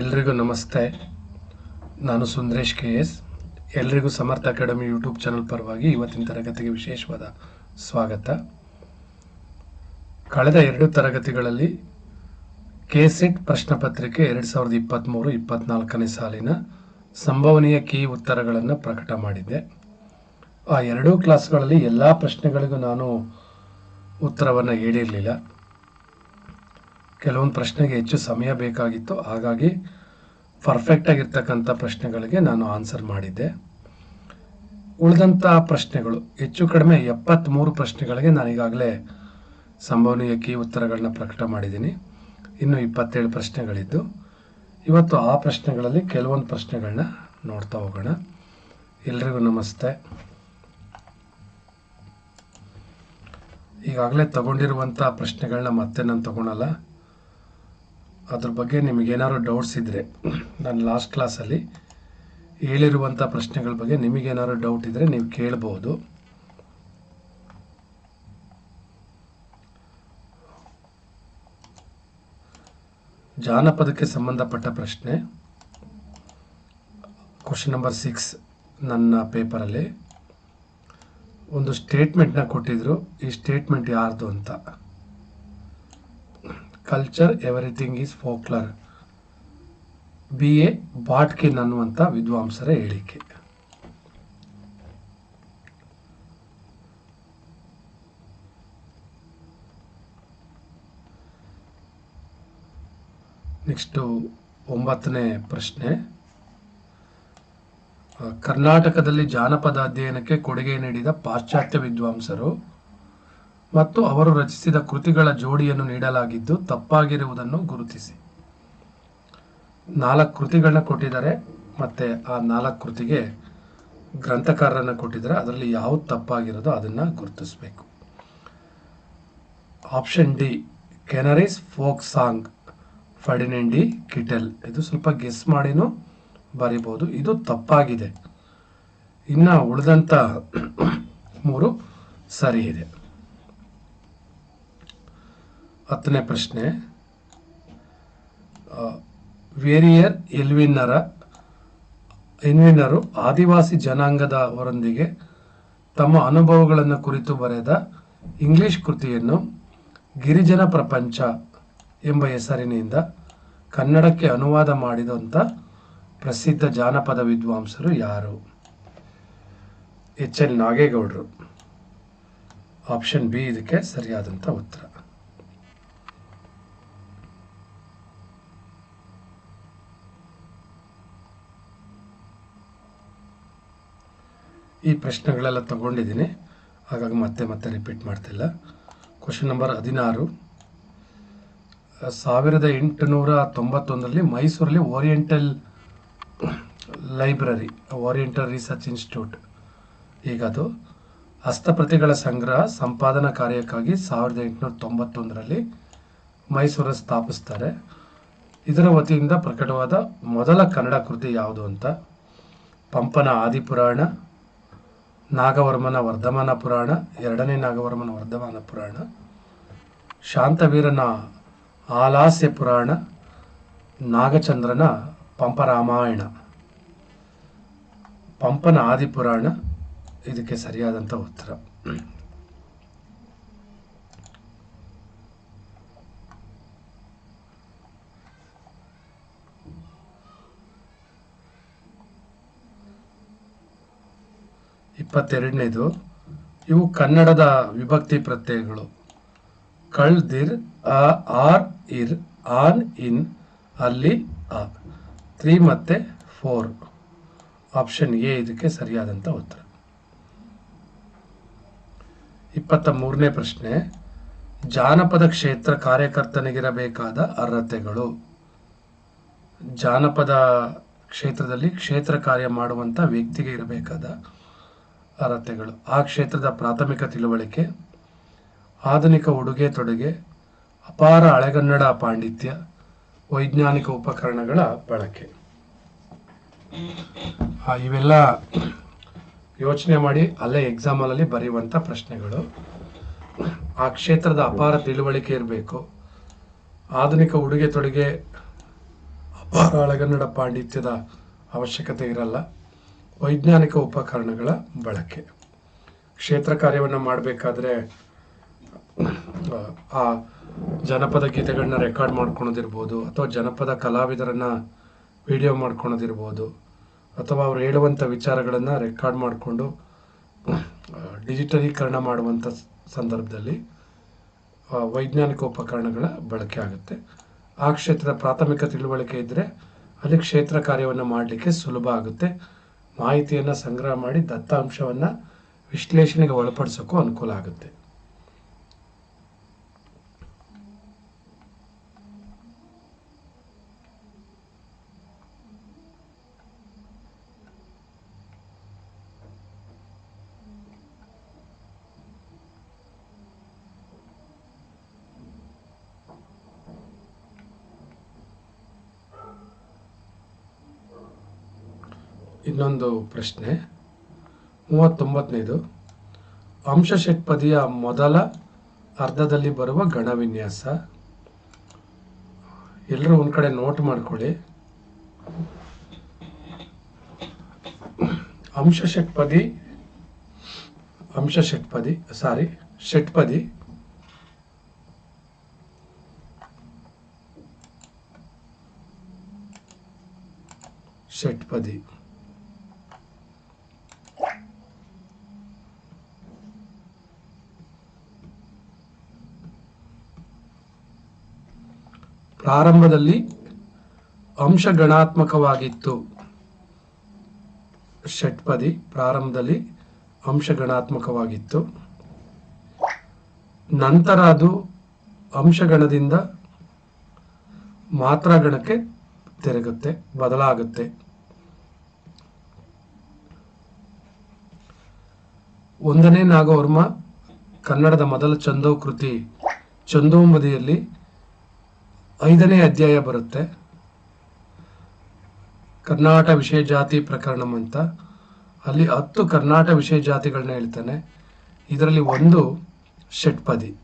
ಎಲ್ರಿಗೂ ನಮಸ್ತೆ. ನಾನು ಸುಂದರೇಶ್ ಕೆ ಎಸ್. ಎಲ್ರಿಗೂ ಸಮರ್ಥ ಅಕಾಡೆಮಿ ಯೂಟ್ಯೂಬ್ ಚಾನಲ್ ಪರವಾಗಿ ಇವತ್ತಿನ ತರಗತಿಗೆ ವಿಶೇಷವಾದ ಸ್ವಾಗತ. ಕಳೆದ ಎರಡು ತರಗತಿಗಳಲ್ಲಿ ಕೆ ಸೆಟ್ ಪ್ರಶ್ನೆ ಪತ್ರಿಕೆ ಎರಡು ಸಾವಿರದ ಇಪ್ಪತ್ತ್ಮೂರು ಇಪ್ಪತ್ನಾಲ್ಕನೇ ಸಾಲಿನ ಸಂಭವನೀಯ ಕೀ ಉತ್ತರಗಳನ್ನು ಪ್ರಕಟ ಮಾಡಿದ್ದೆ ಆ ಎರಡೂ ಕ್ಲಾಸ್ಗಳಲ್ಲಿ ಎಲ್ಲ ಪ್ರಶ್ನೆಗಳಿಗೂ ನಾನು ಉತ್ತರವನ್ನು ಹೇಳಿರಲಿಲ್ಲ. ಕೆಲವೊಂದು ಪ್ರಶ್ನೆಗೆ ಹೆಚ್ಚು ಸಮಯ ಬೇಕಾಗಿತ್ತು. ಹಾಗಾಗಿ ಪರ್ಫೆಕ್ಟ್ ಆಗಿರ್ತಕ್ಕಂಥ ಪ್ರಶ್ನೆಗಳಿಗೆ ನಾನು ಆನ್ಸರ್ ಮಾಡಿದ್ದೆ. ಉಳಿದಂಥ ಪ್ರಶ್ನೆಗಳು, ಹೆಚ್ಚು ಕಡಿಮೆ ಎಪ್ಪತ್ತ್ಮೂರು ಪ್ರಶ್ನೆಗಳಿಗೆ ನಾನು ಈಗಾಗಲೇ ಸಂಭವನೀಯ ಕೀ ಉತ್ತರಗಳನ್ನ ಪ್ರಕಟ ಮಾಡಿದ್ದೀನಿ. ಇನ್ನು ಇಪ್ಪತ್ತೇಳು ಪ್ರಶ್ನೆಗಳಿದ್ದು, ಇವತ್ತು ಆ ಪ್ರಶ್ನೆಗಳಲ್ಲಿ ಕೆಲವೊಂದು ಪ್ರಶ್ನೆಗಳನ್ನ ನೋಡ್ತಾ ಹೋಗೋಣ. ಎಲ್ರಿಗೂ ನಮಸ್ತೆ. ಈಗಾಗಲೇ ತಗೊಂಡಿರುವಂಥ ಪ್ರಶ್ನೆಗಳನ್ನ ಮತ್ತೆ ನಾನು ತಗೊಳಲ್ಲ. ಅದ್ರ ಬಗ್ಗೆ ನಿಮಗೇನಾದ್ರು ಡೌಟ್ಸ್ ಇದ್ದರೆ ನಾನು ಲಾಸ್ಟ್ ಕ್ಲಾಸಲ್ಲಿ ಹೇಳಿರುವಂಥ ಪ್ರಶ್ನೆಗಳ ಬಗ್ಗೆ ನಿಮಗೇನಾದ್ರು ಡೌಟ್ ಇದ್ದರೆ ನೀವು ಕೇಳಬಹುದು ಜಾನಪದಕ್ಕೆ ಸಂಬಂಧಪಟ್ಟ ಪ್ರಶ್ನೆ. ಕ್ವಶನ್ ನಂಬರ್ ಸಿಕ್ಸ್ ನನ್ನ ಪೇಪರಲ್ಲಿ ಒಂದು ಸ್ಟೇಟ್ಮೆಂಟ್ನ ಕೊಟ್ಟಿದ್ರು, ಈ ಸ್ಟೇಟ್ಮೆಂಟ್ ಯಾರ್ದು ಅಂತ. Culture everything is folklore B A Botkin ಅನ್ನುವಂಥ ವಿದ್ವಾಂಸರ ಹೇಳಿಕೆ. ನೆಕ್ಸ್ಟು ಒಂಬತ್ತನೇ ಪ್ರಶ್ನೆ. ಕರ್ನಾಟಕದಲ್ಲಿ ಜಾನಪದ ಅಧ್ಯಯನಕ್ಕೆ ಕೊಡುಗೆ ನೀಡಿದ ಪಾಶ್ಚಾತ್ಯ ವಿದ್ವಾಂಸರು. ಮತ್ತು ಅವರು ರಚಿಸಿದ ಕೃತಿಗಳ ಜೋಡಿಯನ್ನು ನೀಡಲಾಗಿದ್ದು ತಪ್ಪಾಗಿರುವುದನ್ನು ಗುರುತಿಸಿ. ನಾಲ್ಕು ಕೃತಿಗಳನ್ನ ಕೊಟ್ಟಿದ್ದಾರೆ. ಮತ್ತೆ ಆ ನಾಲ್ಕು ಕೃತಿಗೆ ಗ್ರಂಥಕಾರರನ್ನು ಕೊಟ್ಟಿದ್ದಾರೆ. ಅದರಲ್ಲಿ ಯಾವ್ದು ತಪ್ಪಾಗಿರೋದೋ ಅದನ್ನ ಗುರುತಿಸಬೇಕು. Option D, Canarese folk song, Ferdinand Kittel. ಇದು ಸ್ವಲ್ಪ ಗೆಸ್ ಮಾಡಿನೂ ಬರಿಬೋದು. ಇದು ತಪ್ಪಾಗಿದೆ. ಇನ್ನ ಉಳಿದಂತ ಮೂರು ಸರಿ ಇದೆ. ಹತ್ತನೇ ಪ್ರಶ್ನೆ. ವೇರಿಯರ್ ಎಲ್ವಿನ್ನರ, ಎಲ್ವಿನ್ನರು ಆದಿವಾಸಿ ಜನಾಂಗದವರೊಂದಿಗೆ ತಮ್ಮ ಅನುಭವಗಳನ್ನು ಕುರಿತು ಬರೆದ ಇಂಗ್ಲಿಷ್ ಕೃತಿಯನ್ನು ಗಿರಿಜನ ಪ್ರಪಂಚ ಎಂಬ ಹೆಸರಿನಿಂದ ಕನ್ನಡಕ್ಕೆ ಅನುವಾದ ಮಾಡಿದಂಥ ಪ್ರಸಿದ್ಧ ಜಾನಪದ ವಿದ್ವಾಂಸರು ಯಾರು? ಎಚ್ ಎಲ್ ನಾಗೇಗೌಡರು. ಆಪ್ಷನ್ ಬಿ ಇದಕ್ಕೆ ಸರಿಯಾದಂಥ ಉತ್ತರ. ಈ ಪ್ರಶ್ನೆಗಳೆಲ್ಲ ತಗೊಂಡಿದ್ದೀನಿ. ಹಾಗಾಗಿ ಮತ್ತೆ ಮತ್ತೆ ರಿಪೀಟ್ ಮಾಡ್ತಿಲ್ಲ. ಕ್ವಶನ್ ನಂಬರ್ ಹದಿನಾರು. ಸಾವಿರದ ಎಂಟುನೂರ ತೊಂಬತ್ತೊಂದರಲ್ಲಿ ಮೈಸೂರಲ್ಲಿ oriental library oriental research institute ಈಗ ಅದು ಹಸ್ತಪ್ರತಿಗಳ ಸಂಗ್ರಹ ಸಂಪಾದನಾ ಕಾರ್ಯಕ್ಕಾಗಿ ಸಾವಿರದ ಎಂಟುನೂರ ತೊಂಬತ್ತೊಂದರಲ್ಲಿ ಮೈಸೂರಲ್ಲಿ ಸ್ಥಾಪಿಸ್ತಾರೆ. ಇದರ ವತಿಯಿಂದ ಪ್ರಕಟವಾದ ಮೊದಲ ಕನ್ನಡ ಕೃತಿ ಯಾವುದು ಅಂತ? ಪಂಪನ ಆದಿಪುರಾಣ ನಾಗವರ್ಮನ ವರ್ಧಮಾನ ಪುರಾಣ, ಎರಡನೇ ನಾಗವರ್ಮನ ವರ್ಧಮಾನ ಪುರಾಣ, ಶಾಂತವೀರನ ಆಲಾಸ್ಯ ಪುರಾಣ, ನಾಗಚಂದ್ರನ ಪಂಪರಾಮಾಯಣ. ಪಂಪನ ಆದಿಪುರಾಣ, ಇದಕ್ಕೆ ಸರಿಯಾದಂಥ ಉತ್ತರ. ಇಪ್ಪತ್ತೆರಡನೇದು, ಇವು ಕನ್ನಡದ ವಿಭಕ್ತಿ ಪ್ರತ್ಯಯಗಳು. ಕಳ್ದಿರ್ ಅ, ಆರ್, ಇರ್, ಆನ್, ಇನ್, ಅಲ್ಲಿ, ಅ. ತ್ರೀ ಮತ್ತೆ ಫೋರ್. ಆಪ್ಷನ್ ಎ ಇದಕ್ಕೆ ಸರಿಯಾದಂಥ ಉತ್ತರ. ಇಪ್ಪತ್ತ ಮೂರನೇ ಪ್ರಶ್ನೆ. ಜಾನಪದ ಕ್ಷೇತ್ರ ಕಾರ್ಯಕರ್ತನಿಗಿರಬೇಕಾದ ಅರ್ಹತೆಗಳು. ಜಾನಪದ ಕ್ಷೇತ್ರದಲ್ಲಿ ಕ್ಷೇತ್ರ ಕಾರ್ಯ ಮಾಡುವಂಥ ವ್ಯಕ್ತಿಗೆ ಇರಬೇಕಾದ ಅರ್ಹತೆಗಳು ಆ ಕ್ಷೇತ್ರದ ಪ್ರಾಥಮಿಕ ತಿಳುವಳಿಕೆ, ಆಧುನಿಕ ಉಡುಗೆ ತೊಡುಗೆ, ಅಪಾರ ಹಳೆಗನ್ನಡ ಪಾಂಡಿತ್ಯ, ವೈಜ್ಞಾನಿಕ ಉಪಕರಣಗಳ ಬಳಕೆ. ಇವೆಲ್ಲ ಯೋಚನೆ ಮಾಡಿ ಅಲ್ಲೇ ಎಕ್ಸಾಮಲ್ಲಿ ಬರೆಯುವಂಥ ಪ್ರಶ್ನೆಗಳು. ಆ ಕ್ಷೇತ್ರದ ಅಪಾರ ತಿಳುವಳಿಕೆ ಇರಬೇಕು. ಆಧುನಿಕ ಉಡುಗೆ ತೊಡುಗೆ ಅಪಾರ ಹಳೆಗನ್ನಡ ಪಾಂಡಿತ್ಯದ ಅವಶ್ಯಕತೆ ಇರಲ್ಲ. ವೈಜ್ಞಾನಿಕ ಉಪಕರಣಗಳ ಬಳಕೆ. ಕ್ಷೇತ್ರ ಕಾರ್ಯವನ್ನು ಮಾಡಬೇಕಾದ್ರೆ, ಆ ಜನಪದ ಗೀತೆಗಳನ್ನ ರೆಕಾರ್ಡ್ ಮಾಡ್ಕೊಳೋದಿರ್ಬೋದು, ಅಥವಾ ಜನಪದ ಕಲಾವಿದರನ್ನ ವಿಡಿಯೋ ಮಾಡ್ಕೊಳೋದಿರ್ಬೋದು, ಅಥವಾ ಅವ್ರು ಹೇಳುವಂಥ ವಿಚಾರಗಳನ್ನು ರೆಕಾರ್ಡ್ ಮಾಡಿಕೊಂಡು ಡಿಜಿಟಲೀಕರಣ ಮಾಡುವಂಥ ಸಂದರ್ಭದಲ್ಲಿ ವೈಜ್ಞಾನಿಕ ಉಪಕರಣಗಳ ಬಳಕೆ ಆಗುತ್ತೆ. ಆ ಕ್ಷೇತ್ರದ ಪ್ರಾಥಮಿಕ ತಿಳುವಳಿಕೆ ಇದ್ದರೆ ಅಲ್ಲಿ ಕ್ಷೇತ್ರ ಕಾರ್ಯವನ್ನು ಮಾಡಲಿಕ್ಕೆ ಸುಲಭ ಆಗುತ್ತೆ. ಮಾಹಿತಿಯನ್ನು ಸಂಗ್ರಹ ಮಾಡಿ ದತ್ತಾಂಶವನ್ನು ವಿಶ್ಲೇಷಣೆಗೆ ಒಳಪಡಿಸೋಕ್ಕೂ ಅನುಕೂಲ ಆಗುತ್ತೆ. ಇನ್ನೊಂದು ಪ್ರಶ್ನೆ. ಮೂವತ್ತೊಂಬತ್ತನೇದು ಅಂಶ ಷಟ್ಪದಿಯ ಮೊದಲ ಅರ್ಧದಲ್ಲಿ ಬರುವ ಗಣವಿನ್ಯಾಸ. ಎಲ್ಲರೂ ಒಂದು ಕಡೆ ನೋಟ್ ಮಾಡ್ಕೊಳ್ಳಿ. ಅಂಶ ಷಟ್ಪದಿ ಅಂಶ ಷಟ್ಪದಿ ಸಾರಿ ಷಟ್ಪದಿ. ಷಟ್ಪದಿ. ಪ್ರಾರಂಭದಲ್ಲಿ ಅಂಶಗಣಾತ್ಮಕವಾಗಿತ್ತು. ಷಟ್ಪದಿ ಪ್ರಾರಂಭದಲ್ಲಿ ಅಂಶಗಣಾತ್ಮಕವಾಗಿತ್ತು. ನಂತರ ಅದು ಅಂಶಗಣದಿಂದ ಮಾತ್ರ ಗಣಕ್ಕೆ ತಿರುಗುತ್ತೆ, ಬದಲಾಗುತ್ತೆ. ಒಂದನೇ ನಾಗವರ್ಮ ಕನ್ನಡದ ಮೊದಲ ಚಂದೋ ಕೃತಿ ಚಂದೋಂಬದಿಯಲ್ಲಿ ಐದನೇ ಅಧ್ಯಾಯ ಬರುತ್ತೆ. ಕರ್ನಾಟ ವಿಷಯ ಜಾತಿ ಪ್ರಕರಣ ಅಂತ. ಅಲ್ಲಿ ಹತ್ತು ಕರ್ನಾಟ ವಿಷಯ ಜಾತಿಗಳನ್ನ ಹೇಳ್ತಾನೆ. ಇದರಲ್ಲಿ ಒಂದು ಷಟ್ಪದಿ.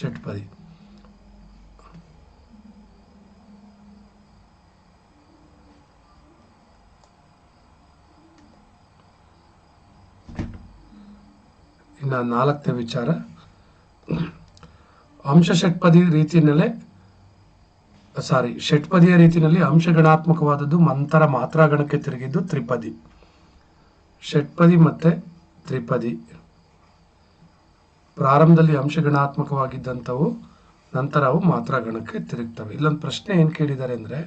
ಷಟ್ಪದಿ. ಇನ್ನ ನಾಲ್ಕನೇ ವಿಚಾರ. ಅಂಶ ಷಟ್ಪದಿ ರೀತಿಯಲ್ಲೇ, ಸಾರಿ ಷಟ್ಪದಿಯ ರೀತಿಯಲ್ಲಿ ಅಂಶಗಣಾತ್ಮಕವಾದದ್ದು ಮಂತರ ಮಾತ್ರಾಗಣಕ್ಕೆ ತಿರುಗಿದ್ದು ತ್ರಿಪದಿ. ಷಟ್ಪದಿ ಮತ್ತೆ ತ್ರಿಪದಿ. ಪ್ರಾರಂಭದಲ್ಲಿ ಅಂಶಗಣಾತ್ಮಕವಾಗಿದ್ದಂಥವು, ನಂತರ ಅವು ಮಾತ್ರಾಗಣಕ್ಕೆ ತಿರುಗ್ತವೆ. ಇಲ್ಲೊಂದು ಪ್ರಶ್ನೆ ಏನು ಕೇಳಿದ್ದಾರೆ ಅಂದರೆ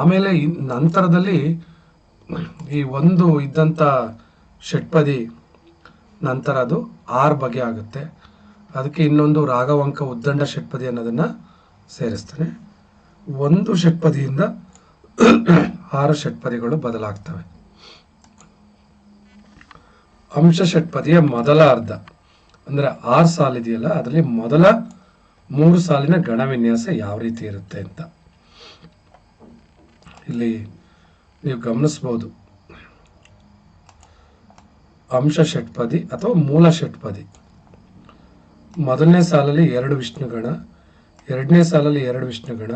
ಆಮೇಲೆ ನಂತರದಲ್ಲಿ ಈ ಒಂದು ಇದ್ದಂಥ ಷಟ್ಪದಿ ನಂತರ ಅದು ಆರು ಬಗೆ ಆಗುತ್ತೆ. ಅದಕ್ಕೆ ಇನ್ನೊಂದು ರಾಗವಂಕ ಉದ್ದಂಡ ಷಟ್ಪದಿ ಅನ್ನೋದನ್ನ ಸೇರಿಸ್ತಾನೆ. ಒಂದು ಷಟ್ಪದಿಯಿಂದ ಆರು ಷಟ್ಪದಿಗಳು ಬದಲಾಗ್ತವೆ. ಅಂಶ ಷಟ್ಪದಿಯ ಮೊದಲ ಅರ್ಧ, ಅಂದ್ರೆ ಆರು ಸಾಲಿದೆಯಲ್ಲ ಅದರಲ್ಲಿ ಮೊದಲ ಮೂರು ಸಾಲಿನ ಗಣವಿನ್ಯಾಸ ಯಾವ ರೀತಿ ಇರುತ್ತೆ ಅಂತ. ಇಲ್ಲಿ ನೀವು ಗಮನಿಸ್ಬೋದು. ಅಂಶ ಷಟ್ಪದಿ ಅಥವಾ ಮೂಲ ಷಟ್ಪದಿ. ಮೊದಲನೇ ಸಾಲಲ್ಲಿ ಎರಡು ವಿಷ್ಣುಗಣ, ಎರಡನೇ ಸಾಲಲ್ಲಿ ಎರಡು ವಿಷ್ಣುಗಣ,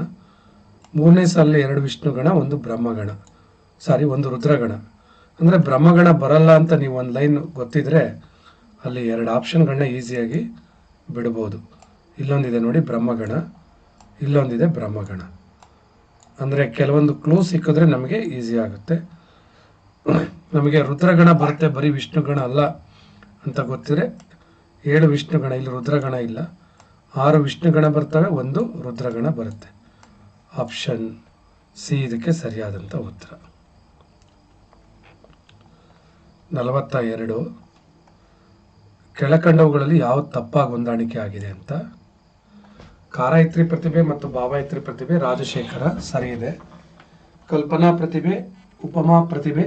ಮೂರನೇ ಸಾಲಲ್ಲಿ ಎರಡು ವಿಷ್ಣುಗಣ, ಒಂದು ಬ್ರಹ್ಮಗಣ. ಸಾರಿ, ಒಂದು ರುದ್ರಗಣ. ಅಂದರೆ ಬ್ರಹ್ಮಗಣ ಬರಲ್ಲ ಅಂತ ನೀವು ಒಂದು ಲೈನ್ ಗೊತ್ತಿದ್ರೆ ಅಲ್ಲಿ ಎರಡು ಆಪ್ಷನ್ಗಳನ್ನ ಈಸಿಯಾಗಿ ಬಿಡ್ಬೋದು. ಇಲ್ಲೊಂದಿದೆ ನೋಡಿ ಬ್ರಹ್ಮಗಣ, ಇಲ್ಲೊಂದಿದೆ ಬ್ರಹ್ಮಗಣ. ಅಂದರೆ ಕೆಲವೊಂದು ಕ್ಲೂ ಸಿಕ್ಕಿದ್ರೆ ನಮಗೆ ಈಸಿ ಆಗುತ್ತೆ. ನಮಗೆ ರುದ್ರಗಣ ಬರುತ್ತೆ, ಬರೀ ವಿಷ್ಣುಗಣ ಅಲ್ಲ ಅಂತ ಗೊತ್ತಿದ್ರೆ ಏಳು ವಿಷ್ಣುಗಣ, ಇಲ್ಲಿ ರುದ್ರಗಣ ಇಲ್ಲ. ಆರು ವಿಷ್ಣುಗಣ ಬರ್ತವೆ, ಒಂದು ರುದ್ರಗಣ ಬರುತ್ತೆ. ಆಪ್ಷನ್ ಸಿ ಇದಕ್ಕೆ ಸರಿಯಾದಂಥ ಉತ್ತರ. ನಲವತ್ತ ಎರಡು ಕೆಳಕಂಡವುಗಳಲ್ಲಿ ಯಾವ ತಪ್ಪಾಗಿ ಹೊಂದಾಣಿಕೆ ಆಗಿದೆ ಅಂತ. ಕಾರಾಯತ್ರಿ ಪ್ರತಿಭೆ ಮತ್ತು ಭಾವಾಯತ್ರಿ ಪ್ರತಿಭೆ ರಾಜಶೇಖರ ಸರಿ ಇದೆ ಕಲ್ಪನಾ ಪ್ರತಿಭೆ, ಉಪಮಾ ಪ್ರತಿಭೆ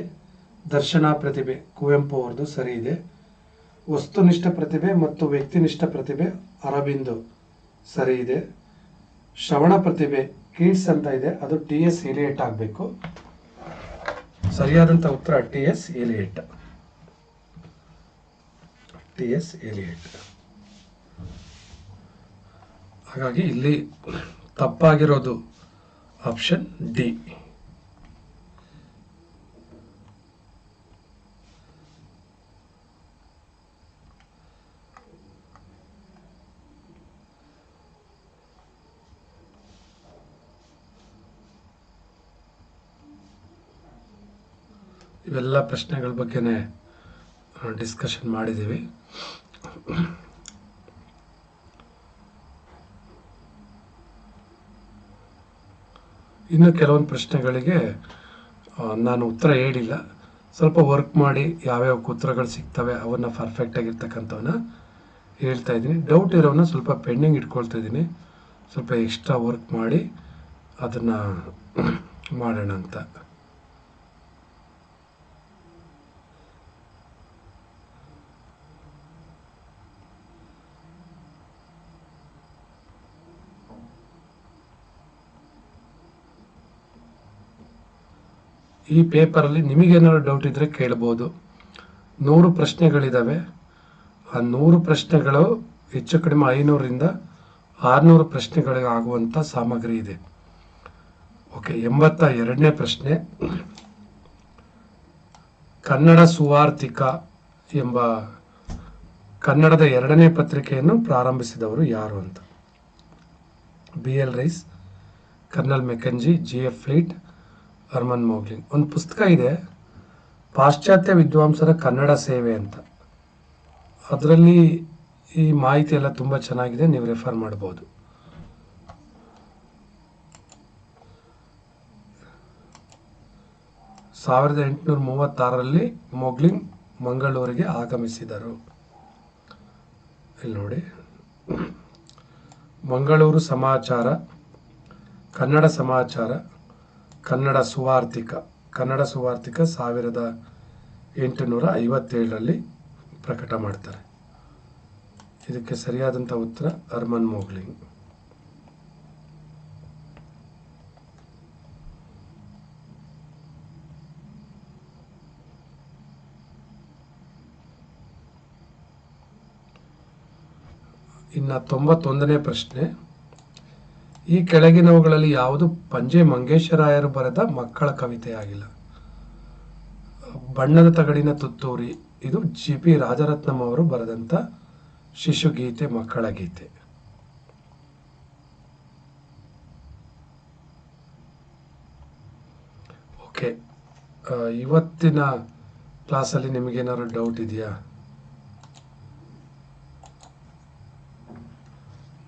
ದರ್ಶನ ಪ್ರತಿಭೆ, ಕುವೆಂಪು ಅವರದು ಸರಿ ಇದೆ. ವಸ್ತುನಿಷ್ಠ ಪ್ರತಿಭೆ ಮತ್ತು ವ್ಯಕ್ತಿನಿಷ್ಠ ಪ್ರತಿಭೆ ಅರಬಿಂದು ಸರಿ ಇದೆ. ಶ್ರವಣ ಪ್ರತಿಭೆ ಕೀಟ್ಸ್ ಅಂತ ಇದೆ. ಅದು ಟಿ ಎಸ್ ಏಲಿಯೇಟ್ ಆಗಬೇಕು. ಸರಿಯಾದಂಥ ಉತ್ತರ T S Eliot. T S Eliot. ಹಾಗಾಗಿ ಇಲ್ಲಿ ತಪ್ಪಾಗಿರೋದು ಆಪ್ಷನ್ ಡಿ. ಇವೆಲ್ಲ ಪ್ರಶ್ನೆಗಳ ಬಗ್ಗೆನೇ ಡಿಸ್ಕಷನ್ ಮಾಡಿದ್ದೀವಿ. ಇನ್ನು ಕೆಲವೊಂದು ಪ್ರಶ್ನೆಗಳಿಗೆ ನಾನು ಉತ್ತರ ಹೇಳಿಲ್ಲ. ಸ್ವಲ್ಪ ವರ್ಕ್ ಮಾಡಿ ಯಾವ್ಯಾವ ಉತ್ತರಗಳು ಸಿಗ್ತವೆ ಅವನ್ನ ಪರ್ಫೆಕ್ಟ್ ಆಗಿರ್ತಕ್ಕಂಥವನ್ನ ಹೇಳ್ತಾ ಇದ್ದೀನಿ. ಡೌಟ್ ಇರೋವನ್ನ ಸ್ವಲ್ಪ ಪೆಂಡಿಂಗ್ ಇಟ್ಕೊಳ್ತಾ ಇದ್ದೀನಿ. ಸ್ವಲ್ಪ ಎಕ್ಸ್ಟ್ರಾ ವರ್ಕ್ ಮಾಡಿ ಅದನ್ನು, ಮಾಡೋಣ ಅಂತ. ಈ ಪೇಪರಲ್ಲಿ ನಿಮಗೇನಾದ್ರು ಡೌಟ್ ಇದ್ದರೆ ಕೇಳ್ಬೋದು. ನೂರು ಪ್ರಶ್ನೆಗಳಿದ್ದಾವೆ ಆ ನೂರು ಪ್ರಶ್ನೆಗಳು ಹೆಚ್ಚು ಕಡಿಮೆ ಐನೂರರಿಂದ ಆರುನೂರು ಪ್ರಶ್ನೆಗಳಿಗೆ ಆಗುವಂಥ ಸಾಮಗ್ರಿ ಇದೆ. ಓಕೆ, ಎಂಬತ್ತ ಎರಡನೇ ಪ್ರಶ್ನೆ. ಕನ್ನಡ ಸುವಾರ್ತಿಕ ಎಂಬ ಕನ್ನಡದ ಎರಡನೇ ಪತ್ರಿಕೆಯನ್ನು ಪ್ರಾರಂಭಿಸಿದವರು ಯಾರು ಅಂತ? B L Rice, colonel Mackenzie G F Fleet Hermann Mogling ಒಂದು ಪುಸ್ತಕ ಇದೆ, ಪಾಶ್ಚಾತ್ಯ ವಿದ್ವಾಂಸರ ಕನ್ನಡ ಸೇವೆ ಅಂತ. ಅದರಲ್ಲಿ ಈ ಮಾಹಿತಿ ಎಲ್ಲ ತುಂಬ ಚೆನ್ನಾಗಿದೆ, ನೀವು ರೆಫರ್ ಮಾಡ್ಬೋದು. ಸಾವಿರದ ಎಂಟುನೂರ ಮೂವತ್ತಾರರಲ್ಲಿ ಮೊಗ್ಲಿಂಗ್ ಮಂಗಳೂರಿಗೆ ಆಗಮಿಸಿದರು. ಇಲ್ಲಿ ನೋಡಿ. ಮಂಗಳೂರು ಸಮಾಚಾರ, ಕನ್ನಡ ಸಮಾಚಾರ. ಕನ್ನಡ ಸುವಾರ್ತಿಕ ಕನ್ನಡ ಸುವಾರ್ತಿಕ ಸಾವಿರದ ಎಂಟುನೂರ ಐವತ್ತೇಳರಲ್ಲಿ ಪ್ರಕಟ ಮಾಡ್ತಾರೆ. ಇದಕ್ಕೆ ಸರಿಯಾದಂಥ ಉತ್ತರ ಅರ್ಮನ್ ಮೋಗ್ಲಿಂಗ್ ಇನ್ನು ತೊಂಬತ್ತೊಂದನೇ ಪ್ರಶ್ನೆ. ಈ ಕೆಳಗಿನವುಗಳಲ್ಲಿ ಯಾವುದು ಪಂಜೆ ಮಂಗೇಶರಾಯರು ಬರೆದ ಮಕ್ಕಳ ಕವಿತೆಯಾಗಿಲ್ಲ. ಬಣ್ಣದ ತಗಡಿನ ತುತ್ತೂರಿ, ಇದು ಜಿ ಪಿ ರಾಜರತ್ನಂ ಅವರು ಬರೆದಂತ ಶಿಶುಗೀತೆ, ಮಕ್ಕಳ ಗೀತೆ. ಓಕೆ ಇವತ್ತಿನ ಕ್ಲಾಸಲ್ಲಿ ನಿಮಗೇನಾದ್ರು ಡೌಟ್ ಇದೆಯಾ?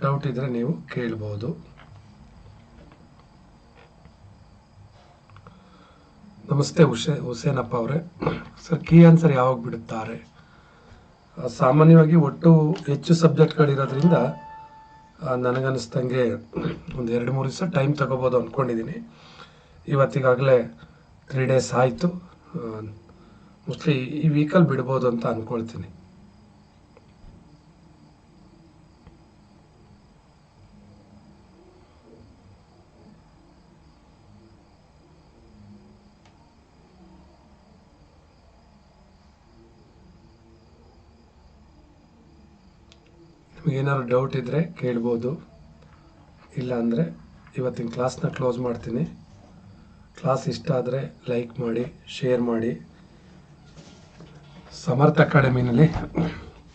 ಡೌಟ್ ಇದ್ದರೆ ನೀವು ಕೇಳ್ಬೋದು. ನಮಸ್ತೆ ಹುಸೇ, ಹುಸೇನಪ್ಪ ಅವರೇ. ಸರ್ ಕೀ ಆನ್ಸರ್ ಯಾವಾಗ ಬಿಡುತ್ತಾರೆ? ಸಾಮಾನ್ಯವಾಗಿ ಒಟ್ಟು ಹೆಚ್ಚು ಸಬ್ಜೆಕ್ಟ್ಗಳಿರೋದ್ರಿಂದ ನನಗನ್ನಿಸ್ದಂಗೆ ಒಂದು ಎರಡು ಮೂರು ದಿವಸ ಟೈಮ್ ತಗೋಬೋದು ಅಂದ್ಕೊಂಡಿದ್ದೀನಿ ಇವತ್ತಿಗಾಗಲೇ ತ್ರೀ ಡೇಸ್ ಆಯಿತು. ಮೋಸ್ಟ್ಲಿ ಈ ವೀಕಲ್ಲಿ ಬಿಡ್ಬೋದು ಅಂತ ಅಂದ್ಕೊಳ್ತೀನಿ ನಿಮಗೇನಾದ್ರು ಡೌಟ್ ಇದ್ದರೆ ಕೇಳ್ಬೋದು. ಇಲ್ಲ ಅಂದರೆ ಇವತ್ತಿನ ಕ್ಲಾಸ್ನ ಕ್ಲೋಸ್ ಮಾಡ್ತೀನಿ. ಕ್ಲಾಸ್ ಇಷ್ಟ ಆದರೆ ಲೈಕ್ ಮಾಡಿ ಶೇರ್ ಮಾಡಿ. ಸಮರ್ಥ ಅಕಾಡೆಮಿನಲ್ಲಿ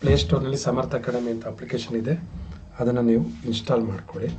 ಪ್ಲೇಸ್ಟೋರ್ನಲ್ಲಿ ಸಮರ್ಥ ಅಕಾಡೆಮಿ ಅಂತ ಅಪ್ಲಿಕೇಶನ್ ಇದೆ. ಅದನ್ನು ನೀವು ಇನ್ಸ್ಟಾಲ್ ಮಾಡ್ಕೊಳ್ಳಿ.